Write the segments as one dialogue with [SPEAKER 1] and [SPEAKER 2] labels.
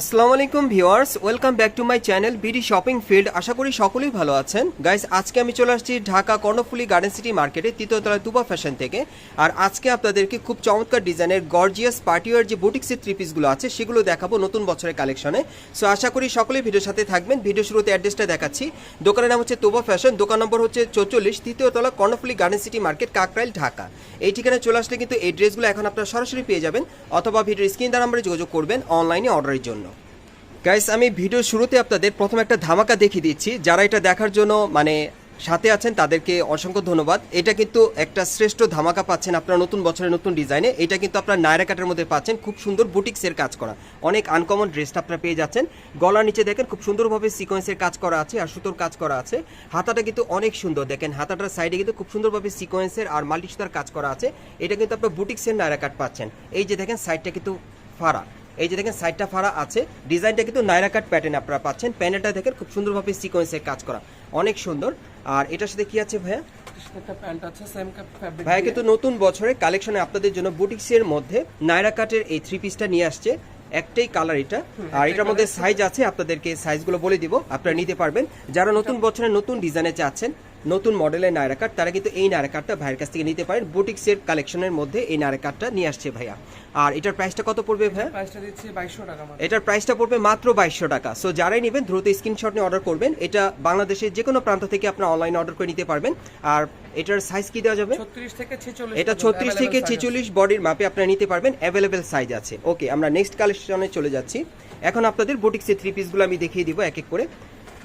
[SPEAKER 1] আসসালামু আলাইকুম viewers, welcome back to my channel BD shopping field. আশা করি সকলেই ভালো আছেন। গাইস, আজকে আমি চলে আসছি ঢাকা কর্ণফুলি গার্ডেন সিটি মার্কেটে তৃতীয়তলা তুবা ফ্যাশন থেকে। আর আজকে আপনাদেরকে খুব চমৎকার ডিজাইনের গর্জিয়াস পার্টিওয়ার যে বুটিক্সের থ্রি পিসগুলো আছে, সেগুলো দেখাবো নতুন বছরের কালেকশনে সো আশা করি সকলেই ভিডিওর সাথে থাকবেন। ভিডিও শুরুতে অ্যাড্রেসটা দেখাচ্ছি। দোকানের নাম হচ্ছে তোবা ফ্যাশন, দোকান নম্বর হচ্ছে চৌচল্লিশ তৃতীয়তলা Karnaphuli garden city market, Kakrail, Dhaka. এই ঠিকানায় চলে আসলে কিন্তু এই ড্রেসগুলো এখন আপনারা সরাসরি পেয়ে যাবেন, অথবা ভিডিওর স্ক্রিন দ্বারা নাম্বারে যোগাযোগ করবেন অনলাইনে অর্ডারের জন্য। গাইস আমি ভিডিও শুরুতে আপনাদের প্রথম একটা ধামাকা দেখিয়ে দিচ্ছি। যারা এটা দেখার জন্য মানে সাথে আছেন, তাদেরকে অসংখ্য ধন্যবাদ। এটা কিন্তু একটা শ্রেষ্ঠ ধামাকা পাচ্ছেন আপনারা নতুন বছরের নতুন ডিজাইনে এটা কিন্তু আপনার নায়রা কাটের মধ্যে পাচ্ছেন। খুব সুন্দর বুটিক্সের কাজ করা। অনেক আনকমন ড্রেসটা আপনারা পেয়ে যাচ্ছেন। গলার নিচে দেখেন, খুব সুন্দরভাবে সিকোয়েন্সের কাজ করা আছে আর সুতোর কাজ করা আছে। হাতাটা কিন্তু অনেক সুন্দর। দেখেন, হাতাটার সাইডে কিন্তু খুব সুন্দরভাবে সিকোয়েন্সের আর মাল্টি সুতার কাজ করা আছে। এটা কিন্তু আপনার বুটিক্সের নায়রা কাট পাচ্ছেন। এই যে দেখেন সাইডটা কিন্তু ফাড়া। এই যে দেখেন সাইডটা ফাড়া আছে। ডিজাইনটা কিন্তু নাইরা কাট প্যাটার্ন আপনারা পাচ্ছেন। প্যানেলটা দেখেন খুব সুন্দরভাবে সিকোয়েন্সের কাজ করা। অনেক সুন্দর। আর এটার সাথে কি আছে ভাইয়া? ভাইয়া কিন্তু নতুন বছরে কালেকশনে আপনাদের জন্য বুটিক্সের মধ্যে নাইরা কাটের এই থ্রি পিসটা নিয়ে আসছে। একটাই কালার এটা। আর এটার মধ্যে সাইজ আছে আপনাদেরকে সাইজগুলো বলে দিব আপনারা নিতে পারবেন। যারা নতুন বছরে নতুন ডিজাইনে চাচ্ছেন নতুন মডেলের নায়রা কাট তারা কিন্তু এই নায়রা কাটটা ভাইয়ের কাছ থেকে নিতে পারেন। বুটিক্সের কালেকশনের মধ্যে এই নায়রা কাটটা নিয়ে আসছে ভাইয়া। আর এটার প্রাইসটা কত পড়বে ভাইয়া?
[SPEAKER 2] প্রাইসটা দিচ্ছি বাইশশো টাকা
[SPEAKER 1] এটার প্রাইসটা পড়বে মাত্র বাইশশো টাকা। সো যারাই নেবেন দ্রুত স্ক্রিনশট নিয়ে অর্ডার করবেন। এটা বাংলাদেশের যে কোনো প্রান্ত থেকে আপনার অনলাইন অর্ডার করে নিতে পারবেন। আর এটার সাইজ কি দেওয়া যাবে?
[SPEAKER 2] ছত্রিশ থেকে ছেচল্লিশ
[SPEAKER 1] এটা ছত্রিশ থেকে ছেচল্লিশ বডির মাপে আপনারা নিতে পারবেন। অ্যাভেলেবেল সাইজ আছে। ওকে আমরা নেক্সট কালেকশনে চলে যাচ্ছি। এখন আপনাদের বুটিক্সের থ্রি পিসগুলো আমি দেখিয়ে দিব এক এক করে।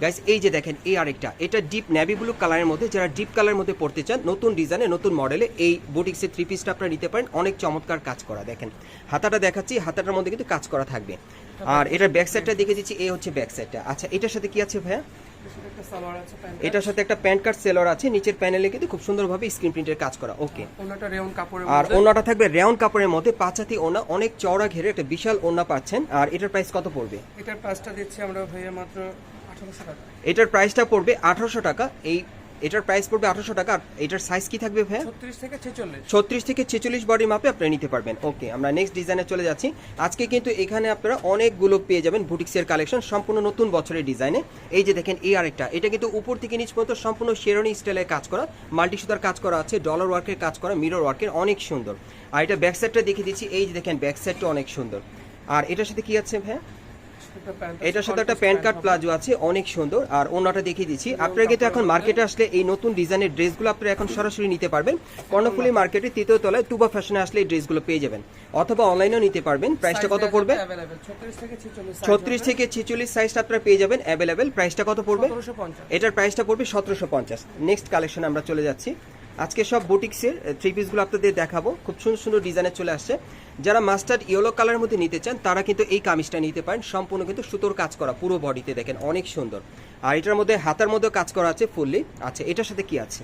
[SPEAKER 1] গাইস এই যে দেখেন এই আরেকটা। এটা ডিপ নেভি ব্লু কালারের মধ্যে যারা ডিপ কালারের মধ্যে পড়তে চান নতুন ডিজাইনে নতুন মডেলে এই বুটিক্সের থ্রি পিসটা আপনারা নিতে পারেন। অনেক চমৎকার কাজ করা দেখেন। হাতাটা দেখাচ্ছি হাতাটার মধ্যে কিন্তু কাজ করা থাকবে। আর এটার ব্যাক সাইডটা দেখে দিচ্ছি এই হচ্ছে ব্যাক সাইডটা আচ্ছা এটার সাথে কি আছে ভাইয়া? এটার সাথে একটা প্যান্ট কার্ড সেলর আছে নিচের প্যানেলে কিন্তু খুব সুন্দরভাবে স্ক্রিন প্রিন্টের কাজ করা ওকে আর ওনাটা থাকবে রেওন কাপড়ের মধ্যে পাঁচাতি ওনা অনেক চওড়া ঘেরে একটা বিশাল ওনা পাচ্ছেন। আর এটার প্রাইস কত পড়বে?
[SPEAKER 2] এটার প্রাইসটা দিচ্ছি আমরা ভাইয়া মাত্র
[SPEAKER 1] এটার প্রাইসটা পড়বে আঠারোশো টাকা। এই এটার প্রাইস পড়বে আঠারোশো টাকা। আর এটার সাইজ কি থাকবে ভাইয়া?
[SPEAKER 2] ছত্রিশ থেকে ছেচল্লিশ।
[SPEAKER 1] ছত্রিশ থেকে ছেচল্লিশ বডি মাপে আপনারা নিতে পারবেন। ওকে আমরা নেক্সট ডিজাইনে চলে যাচ্ছি। আজকে কিন্তু এখানে আপনারা অনেকগুলো পেয়ে যাবেন বুটিক্সের কালেকশন সম্পূর্ণ নতুন বছরের ডিজাইনে এই যে দেখেন এই আরেকটা এটা কিন্তু উপর থেকে নিচ পর্যন্ত সম্পূর্ণ শেরনি স্টাইলের কাজ করা। মাল্টি সুতার কাজ করা আছে ডলার ওয়ার্কের কাজ করা মিরর ওয়ার্কের অনেক সুন্দর। আর এটা ব্যাক সাইডটা দেখিয়ে দিচ্ছি। এই যে দেখেন ব্যাক সাইডটা অনেক সুন্দর। আর এটার সাথে কি আছে
[SPEAKER 2] প্যান্ট
[SPEAKER 1] এটার সাথে একটা প্যান্ট কার্ড প্লাজো আছে অনেক সুন্দর। আর ওনাটা দেখিয়ে দিচ্ছি। আপনারা কিন্তু এখন মার্কেটে আসলে এই নতুন ডিজাইনের ড্রেসগুলো আপনারা এখন সরাসরি নিতে পারবেন। কর্ণফুলি মার্কেটে তৃতীয় তলায় তুবা ফ্যাশনে আসলে এই ড্রেসগুলো পেয়ে যাবেন। অথবা অনলাইনেও নিতে পারবেন। প্রাইসটা কত পড়বে?
[SPEAKER 2] ছত্রিশ থেকে ছেচল্লিশ
[SPEAKER 1] সাইজটা আপনারা পেয়ে যাবেন। অ্যাভেলেবেল প্রাইসটা কত পড়বে? এটার প্রাইসটা পড়বে সতেরোশো পঞ্চাশ। নেক্সট কালেকশন আমরা চলে যাচ্ছি। আজকে সব বুটিক্সের থ্রি পিসগুলো আপনাদের দেখাবো। খুব সুন্দর সুন্দর ডিজাইনে চলে আসছে। যারা মাস্টার্ড ইয়েলো কালারের মধ্যে নিতে চান, তারা কিন্তু এই কামিজটা নিতে পারেন। সম্পূর্ণ কিন্তু সুতোর কাজ করা, পুরো বডিতে দেখেন, অনেক সুন্দর। আর এটার মধ্যে হাতার মধ্যে কাজ করা আছে ফুললি আচ্ছা এটার সাথে কি আছে?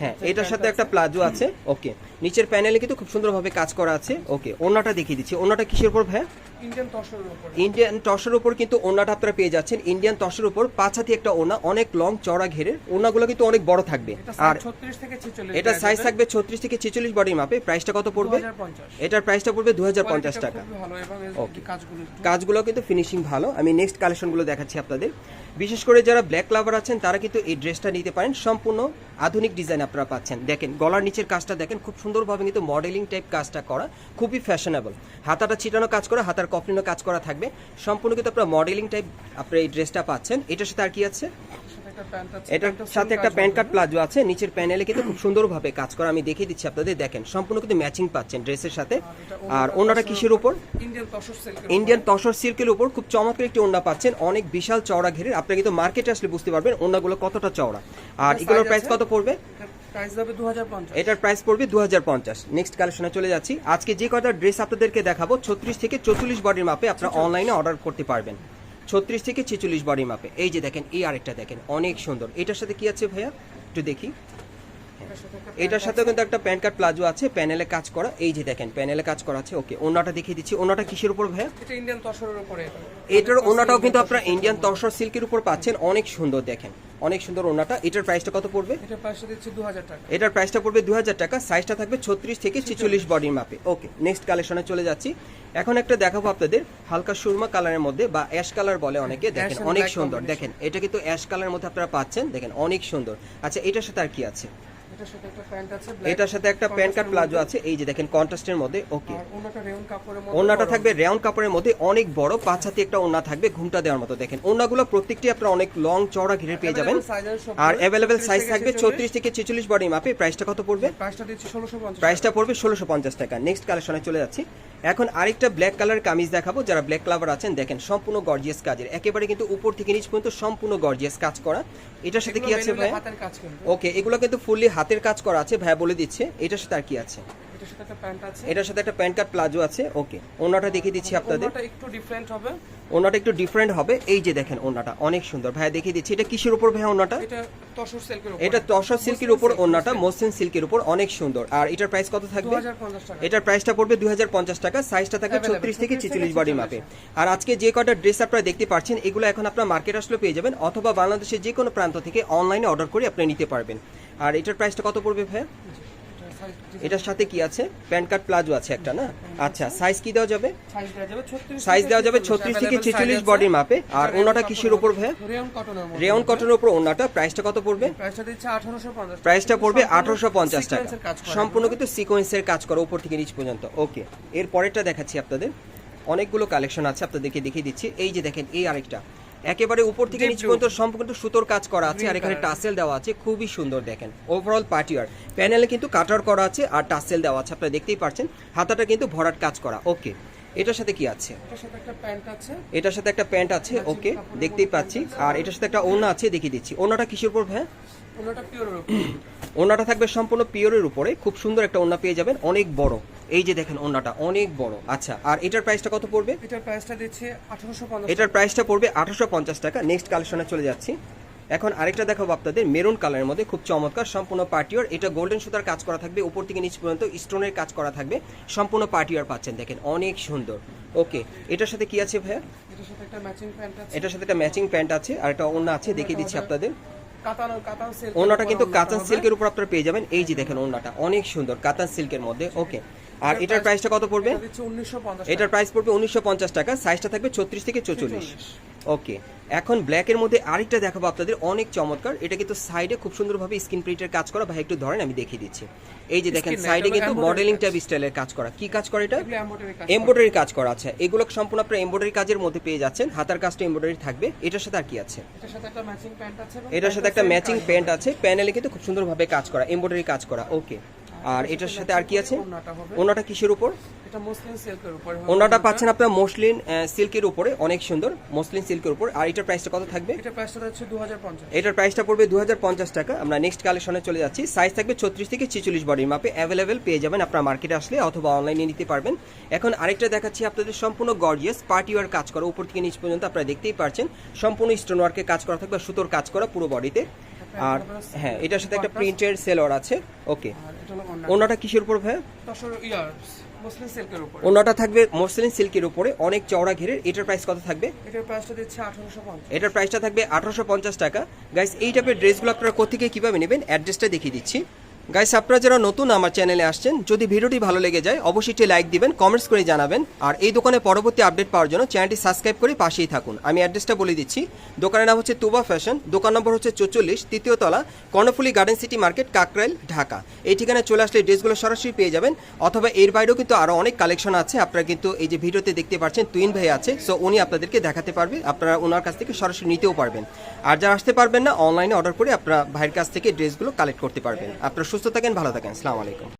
[SPEAKER 1] হ্যাঁ এটার সাথে একটা প্লাজো আছে ওকে। নিচের প্যানেলে কিন্তু খুব সুন্দরভাবে কাজ করা আছে ওকে। ওনাটা দেখিয়ে দিচ্ছি। ওনাটা কিসের উপর ভাই
[SPEAKER 2] ইন্ডিয়ান তসরের উপর।
[SPEAKER 1] ইন্ডিয়ান টসের উপর কিন্তু ওনাটা আপনারা পেয়ে যাচ্ছেন। ইন্ডিয়ান টসের উপর পাঁচ হাতি একটা ওনা অনেক লং চড়া ঘেরে ওনাগুলো কিন্তু অনেক বড় থাকবে। আর এটা সাইজ থাকবে ছত্রিশ থেকে ছেচল্লিশ বডির মাপে প্রাইসটা কত পড়বে? এটার প্রাইসটা পড়বে দু পঞ্চাশ টাকা।
[SPEAKER 2] ভালো এবং কাজগুলো
[SPEAKER 1] কাজগুলো কিন্তু ফিনিশিং ভালো। আমি নেক্সট কালেকশনগুলো দেখাচ্ছি আপনাদের। বিশেষ করে যারা ব্ল্যাক লাভার আছেন তারা কিন্তু এই ড্রেসটা নিতে পারেন। সম্পূর্ণ আধুনিক ডিজাইন আপনারা পাচ্ছেন। দেখেন গলার নিচের কাজটা দেখেন খুব সুন্দরভাবে কিন্তু মডেলিং টাইপ কাজটা করা খুবই ফ্যাশনেবল হাতাটা ছিটানো কাজ করা হাতার কফলিনো কাজ করা থাকবে। সম্পূর্ণ কিন্তু আপনারা মডেলিং টাইপ আপনারা এই ড্রেসটা পাচ্ছেন। এটার সাথে আর কি আছে? এটার সাথে একটা প্যান্ট। কার্ড প্লাজো আছে। নিচের প্যানেলে কিন্তু খুব সুন্দরভাবে কাজ করা। আমি দেখিয়ে দিচ্ছি আপনাদের। দেখেন সম্পূর্ণ কিন্তু ম্যাচিং পাচ্ছেন ড্রেসের সাথে। আর ওনাটা কিসের উপর?
[SPEAKER 2] ইন্ডিয়ান তসর সিল্কের
[SPEAKER 1] উপর। খুব চমৎকার একটি ওন্না পাচ্ছেন। অনেক বিশাল চওড়া ঘেরের। আপনারা কিন্তু মার্কেটে আসলে বুঝতে পারবেন ওনাগুলো কতটা চওড়া। আর এগুলোর প্রাইস কত পড়বে? এটার প্রাইস পড়বে দুহাজার পঞ্চাশ। নেক্সট কালেকশনে চলে যাচ্ছি। আজকে যে কটা ড্রেস আপনাদেরকে দেখাবো ছত্রিশ থেকে চৌচল্লিশ বডির মাপে আপনারা অনলাইনে অর্ডার করতে পারবেন। ছত্রিশ থেকে ছেচল্লিশ বডির মাপে এই যে দেখেন এই আরেকটা দেখেন অনেক সুন্দর। এটার সাথে কি আছে ভাইয়া? একটু দেখি।
[SPEAKER 2] এটার সাথে
[SPEAKER 1] এটার কিন্তু একটা প্যান্ট কার্ড প্লাজো আছে প্যানেলে কাজ করা। এই যে দেখেন প্যানেলে কাজ করা আছে। ওকে ওনাটা দেখিয়ে দিচ্ছি। ওনাটা কিসের উপর ভাইয়া?
[SPEAKER 2] এটা ইন্ডিয়ান তসরের উপরে।
[SPEAKER 1] এটার ওনাটাও কিন্তু আপনারা ইন্ডিয়ান তসর সিল্কের উপর পাচ্ছেন। অনেক সুন্দর দেখেন অনেক সুন্দর ওনাটা এটার প্রাইসটা কত পড়বে?
[SPEAKER 2] এটা পাশে দিচ্ছি দু হাজার টাকা।
[SPEAKER 1] এটার প্রাইসটা পড়বে দু হাজার টাকা। সাইজটা থাকবে ছত্রিশ থেকে ছিচল্লিশ বডির মাপে ওকে নেক্সট কালেকশনে চলে যাচ্ছি। এখন একটা দেখাবো আপনাদের হালকা সুরমা কালারের মধ্যে বা অ্যাশ কালার বলে অনেকে। দেখেন অনেক সুন্দর। দেখেন এটা কিন্তু অ্যাশ কালারের মধ্যে আপনারা পাচ্ছেন। দেখেন অনেক সুন্দর। আচ্ছা এটার সাথে আর কি আছে?
[SPEAKER 2] এটার সাথে একটা প্যান্ট আছে
[SPEAKER 1] এটার সাথে একটা প্যান্ট কার্ড প্লাজো আছে এই যে দেখেন কন্ট্রাস্টের মধ্যে ওকে
[SPEAKER 2] ওনাটা কাপড়ের মধ্যে
[SPEAKER 1] থাকবে রেয়ন কাপড়ের মধ্যে অনেক বড় পাঁচ হাতি একটা ওন্না থাকবে ঘুমটা দেওয়ার মতো দেখেন। ওন্নাগুলো প্রত্যেকটি আপনারা অনেক লং চওড়া ঘিরে পেয়ে যাবেন। আর অ্যাভেলেবেল সাইজ থাকবে
[SPEAKER 2] 46
[SPEAKER 1] ছত্রিশ থেকে ছেচল্লিশ বডি মাপে প্রাইসটা কত পড়বে?
[SPEAKER 2] প্রাইসটা দিচ্ছি
[SPEAKER 1] প্রাইসটা পড়বে টাকা। নেক্সট কালেকশনে চলে যাচ্ছি। এখন আরেকটা ব্ল্যাক কালার কামিজ দেখাবো যারা ব্ল্যাক কালার আছেন দেখেন সম্পূর্ণ গর্জিয়াস কাজের। একেবারে কিন্তু উপর থেকে নিচ পর্যন্ত সম্পূর্ণ গর্জিয়াস কাজ করা। এটার সাথে কি আছে ভাই ওকে এগুলো কিন্তু ফুললি হাতের কাজ করা আছে ভাই বলে দিচ্ছে। এটার সাথে আর কি আছে?
[SPEAKER 2] এটার সাথে একটা প্যান্ট আছে।
[SPEAKER 1] এটার সাথে একটা প্যান্ট কার্ড প্লাজো আছে। ওকে ওনাটা দেখিয়ে দিচ্ছি আপনাদের।
[SPEAKER 2] ওনাটা একটু ডিফারেন্ট হবে।
[SPEAKER 1] ওনাটা একটু ডিফারেন্ট হবে। এই যে দেখেন ওনাটা অনেক সুন্দর। ভাইয়া দেখিয়ে দিচ্ছি এটা কিসের উপর ভাইয়া ওনাটা
[SPEAKER 2] এটা তসর সিল্কের উপর।
[SPEAKER 1] এটা তসর সিল্কের উপর ওনাটা মসলিন সিল্কের উপর অনেক সুন্দর। আর এটার প্রাইস কত থাকবে? এটার প্রাইসটা পড়বে দু হাজার পঞ্চাশ টাকা। সাইজটা থাকবে ছত্রিশ থেকে
[SPEAKER 2] 36 থেকে
[SPEAKER 1] ছেচল্লিশ বডি মাপে আর আজকে যে কটা ড্রেস আপনারা দেখতে পাচ্ছেন এগুলো এখন আপনার মার্কেট আসলে পেয়ে যাবেন অথবা বাংলাদেশের যে কোনো প্রান্ত থেকে অনলাইনে অর্ডার করে আপনি নিতে পারবেন। আর এটার প্রাইসটা কত পড়বে ভাইয়া? এটার সাথে কি আছে? প্যান্ট কার্ড প্লাজো আছে একটা না? আচ্ছা সাইজ কি দেওয়া যাবে?
[SPEAKER 2] সাইজ দেওয়া যাবে 36
[SPEAKER 1] সাইজ দেওয়া যাবে ছত্রিশ থেকে ছেচল্লিশ বডির মাপে আর ওনাটা কিসের উপর ভাইয়া?
[SPEAKER 2] রেয়ন কটনের
[SPEAKER 1] উপর ওনাটা প্রাইসটা কত পড়বে?
[SPEAKER 2] প্রাইসটা দিচ্ছে 1850
[SPEAKER 1] প্রাইসটা পড়বে আঠারোশো পঞ্চাশ টাকা। সম্পূর্ণ কিন্তু সিকোয়েন্সের কাজ করা উপর থেকে নিচ পর্যন্ত। ওকে এর পরেরটা দেখাচ্ছি আপনাদের। অনেকগুলো কালেকশন আছে আপনাদেরকে দেখিয়ে দিচ্ছি। এই যে দেখেন এই আরেকটা। একেবারে উপর থেকে নিচ পর্যন্ত সম্পূর্ণ সুতোর কাজ করা আছে আর এখানে। টাসেল দেওয়া আছে খুবই সুন্দর দেখেন। ওভারঅল পার্টিয়ার প্যানেলে কিন্তু কাটার করা আছে আর টাসেল দেওয়া আছে আপনারা দেখতেই পাচ্ছেন হাতাটা কিন্তু ভরাট কাজ করা ওকে এটার সাথে কি আছে?
[SPEAKER 2] এটার সাথে একটা প্যান্ট আছে।
[SPEAKER 1] এটার সাথে একটা প্যান্ট আছে ওকে দেখতেই পাচ্ছি। আর এটার সাথে একটা ওড়না আছে দেখিয়ে দিচ্ছি। ওড়নাটা কিসের উপর ভাই
[SPEAKER 2] ওনাটা
[SPEAKER 1] ওনাটা থাকবে সম্পূর্ণ পিওরের উপরে। খুব সুন্দর একটা ওনা পেয়ে যাবেন অনেক বড়। এই যে দেখেন ওনাটা অনেক বড়। আচ্ছা আর এটার প্রাইসটা কত পড়বে?
[SPEAKER 2] এটার প্রাইসটা দিচ্ছে 1850
[SPEAKER 1] এটার প্রাইসটা পড়বে আঠারোশো পঞ্চাশ টাকা। নেক্সট কালেকশনে চলে যাচ্ছি। এখন আরেকটা দেখাবো আপনাদের মেরুন কালারের মধ্যে। খুব চমৎকার সম্পূর্ণ পার্টিওর এটা গোল্ডেন সুতার কাজ করা থাকবে। উপর থেকে নিচ পর্যন্ত স্টোনের কাজ করা থাকবে। সম্পূর্ণ পার্টিওর পাচ্ছেন দেখেন অনেক সুন্দর। ওকে এটার সাথে কি আছে ভাইয়া?
[SPEAKER 2] এটার সাথে একটা ম্যাচিং প্যান্ট আছে।
[SPEAKER 1] এটার সাথে একটা ম্যাচিং প্যান্ট আছে আর একটা ওড়না আছে। দেখিয়ে দিচ্ছি আপনাদের।
[SPEAKER 2] কাতান কাতান সিল্ক
[SPEAKER 1] ওনাটা কিন্তু কাতান সিল্কের উপর আপনারা পেয়ে যাবেন। এই যে দেখেন ওনাটা অনেক সুন্দর কাতান সিল্কের মধ্যে। ওকে আর এটার প্রাইসটা কত পড়বে?
[SPEAKER 2] এটা দিচ্ছে 1950
[SPEAKER 1] এটার প্রাইস পড়বে উনিশশো পঞ্চাশ টাকা সাইজটা থাকবে ছত্রিশ থেকে চৌচল্লিশ। ওকে এখন ব্ল্যাকের মধ্যে আরেকটা দেখাবো আপনাদের অনেক চমৎকার। এটা কিন্তু সাইডে খুব সুন্দরভাবে স্ক্রিন প্রিন্টের কাজ করা। ভাই একটু ধরেন আমি দেখিয়ে দিচ্ছি। এই যে দেখেন সাইডে কিন্তু মডেলিং টাইপ স্টাইলের কাজ। করা। কি কাজ করে এটা?
[SPEAKER 2] এমব্রয়ডারি কাজ
[SPEAKER 1] করা। আছে এগুলো সম্পূর্ণ আপনার এমব্রয়ডারি কাজের মধ্যে পেয়ে যাচ্ছেন। হাতার কাজটা এমব্রয়ডারি থাকবে। এটার সাথে আর কি আছে?
[SPEAKER 2] এটার সাথে একটা ম্যাচিং প্যান্ট আছে
[SPEAKER 1] প্যানেলে কিন্তু খুব সুন্দরভাবে কাজ করা এমব্রয়ডারি কাজ করা। ওকে আর এটার সাথে আর কি আছে? ওনাটা কিসের উপর? ওনাটা। পাচ্ছেন আপনার মসলিন সিল্কের উপরে অনেক সুন্দর মসলিন সিল্কের উপর। আর এটার প্রাইসটা কত থাকবে?
[SPEAKER 2] এটা প্রাইসটা হচ্ছে 2050
[SPEAKER 1] এটার প্রাইসটা পড়বে দুহাজার পঞ্চাশ টাকা। আমরা নেক্সট কালেকশনে চলে যাচ্ছি। সাইজ থাকবে ছত্রিশ থেকে ছেচল্লিশ বডির মাপে। অ্যাভেলেবেল পেয়ে যাবেন আপনার মার্কেটে আসলে অথবা অনলাইনে নিতে পারবেন। এখন আরেকটা দেখাচ্ছি আপনাদের সম্পূর্ণ গর্জিয়াস পার্টি ওয়ার কাজ করা। উপর থেকে নিচ পর্যন্ত আপনারা দেখতেই পারছেন। সম্পূর্ণ স্টোন ওয়ার্কে কাজ করা থাকবে সুতোর কাজ করা পুরো বডিতে আর হ্যাঁ এটার সাথে একটা প্রিন্টের সেলর আছে। ওকে ওনাটা কিসের উপর ভাই
[SPEAKER 2] তসর ইয়ার মসলিন সিল্কের উপর।
[SPEAKER 1] ওনাটা থাকবে মসলিন সিল্কের উপরে অনেক চওড়া ঘেরের। এটার প্রাইস কত থাকবে?
[SPEAKER 2] এটার প্রাইসটা দিচ্ছে 1850
[SPEAKER 1] এটার প্রাইসটা থাকবে আঠারোশো পঞ্চাশ টাকা। গাইস এই টাইপের ড্রেসগুলো আপনারা কোথেকে কীভাবে নেবেন? অ্যাড্রেসটা দেখিয়ে দিচ্ছি। গাইস আপনারা যারা নতুন আমার চ্যানেলে আসছেন, যদি ভিডিওটি ভালো লেগে যায়, অবশ্যই একটি লাইক দিবেন কমেন্টস করে জানাবেন। আর এই দোকানে পরবর্তী আপডেট পাওয়ার জন্য চ্যানেলটি সাবস্ক্রাইব করে পাশেই থাকুন। আমি অ্যাড্রেসটা বলে দিচ্ছি। দোকানের নাম হচ্ছে তুবা ফ্যাশন দোকান নম্বর হচ্ছে চৌচল্লিশ, তৃতীয় তলা, Karnaphuli garden city market Kakrail Dhaka. এই ঠিকানায় চলে আসলে ড্রেসগুলো সরাসরি পেয়ে যাবেন। অথবা এর বাইরেও কিন্তু আরও অনেক কালেকশন আছে। আপনারা কিন্তু এই যে ভিডিওতে দেখতে পাচ্ছেন তুইন ভাই আছে। সো উনি আপনাদেরকে দেখাতে পারবে। আপনারা ওনার কাছ থেকে সরাসরি নিতেও পারবেন। আর যারা আসতে পারবেন না অনলাইনে অর্ডার করে আপনারা ভাইয়ের কাছ থেকে ড্রেসগুলো কালেক্ট করতে পারবেন। আপনারা সুস্থ থাকেন ভালো থাকেন। আসসালামু আলাইকুম।